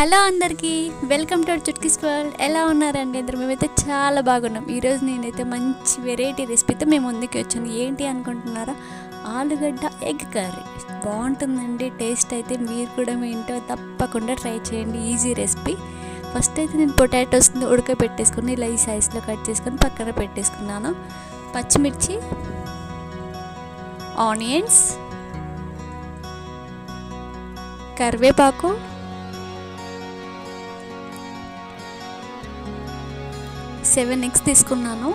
Hello అందరికీ welcome to చుట్కీస్ world. ఎలా ఉన్నారండి ఇద్దరు మేమైతే చాలా బాగున్నాం. ఈరోజు నేనైతే మంచి వెరైటీ రెసిపీతో మేము ముందుకు వచ్చాను ఏంటి అనుకుంటున్నారా? ఆలుగడ్డ ఎగ్ కర్రీ. బాగుంటుందండి టేస్ట్ అయితే మీరు కూడా మీ ఇంట్లో తప్పకుండా ట్రై చేయండి. Easy recipe. ఫస్ట్ అయితే నేను పొటాటోస్ ఉడకబెట్టేసుకుని ఇలా ఈ సైజులో కట్ చేసుకొని పక్కన పెట్టేసుకున్నాను. పచ్చిమిర్చి ఆనియన్స్ కరివేపాకు సెవెన్ ఎగ్స్ తీసుకున్నాను.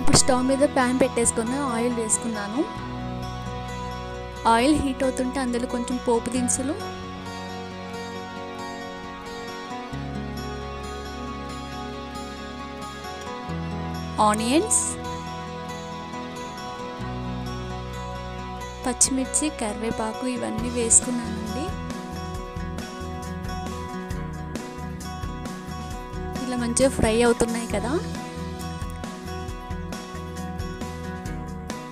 ఇప్పుడు స్టవ్ మీద ప్యాన్ పెట్టేసుకుని ఆయిల్ వేసుకున్నాను. ఆయిల్ హీట్ అవుతుంటే అందులో కొంచెం పోపు దినుసులు. ఆనియన్స్. పచ్చిమిర్చి కరివేపాకు ఇవన్నీ వేసుకున్నానండి. ఇలా మంచిగా ఫ్రై అవుతున్నాయి కదా.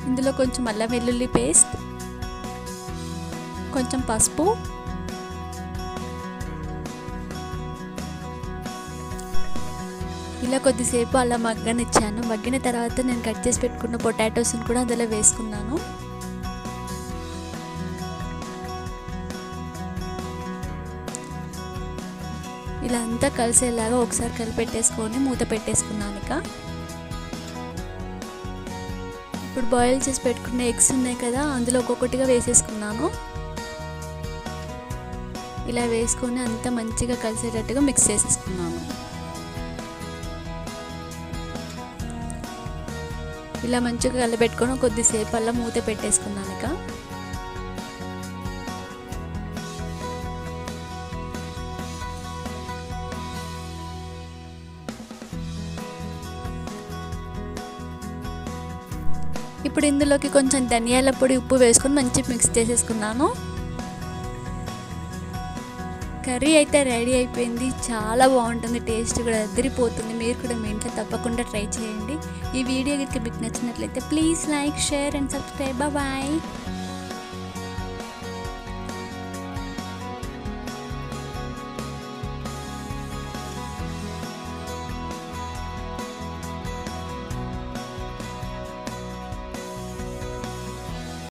ఇందులో కొంచెం అల్లం వెల్లుల్లి పేస్ట్ కొంచెం పసుపు ఇలా కొద్దిసేపు అలా మగ్గనిచ్చాను. మగ్గిన తర్వాత నేను కట్ చేసి పెట్టుకున్న పొటాటోస్ని కూడా అందులో వేసుకున్నాను. ఇలా అంతా కలిసేలాగా ఒకసారి కలిపెట్టేసుకొని మూత పెట్టేసుకున్నాను ఇక. ఇప్పుడు బాయిల్ చేసి పెట్టుకున్న ఎగ్స్ ఉన్నాయి కదా అందులో ఒక్కొక్కటిగా వేసేసుకున్నాను. ఇలా వేసుకొని అంతా మంచిగా కలిసేటట్టుగా మిక్స్ చేసేసుకున్నాను. ఇలా మంచిగా కలిపెట్టుకొని కొద్దిసేపు అలా మూత పెట్టేసుకున్నాను ఇక. ఇప్పుడు ఇందులోకి కొంచెం ధనియాల పొడి ఉప్పు వేసుకొని మంచి మిక్స్ చేసేసుకున్నాను. కర్రీ అయితే రెడీ అయిపోయింది. చాలా బాగుంటుంది టేస్ట్ కూడా అద్దరిపోతుంది మీరు కూడా మీ ఇంట్లో తప్పకుండా ట్రై చేయండి. ఈ వీడియో కనుక మీకు నచ్చినట్లయితే please like share and subscribe. Bye.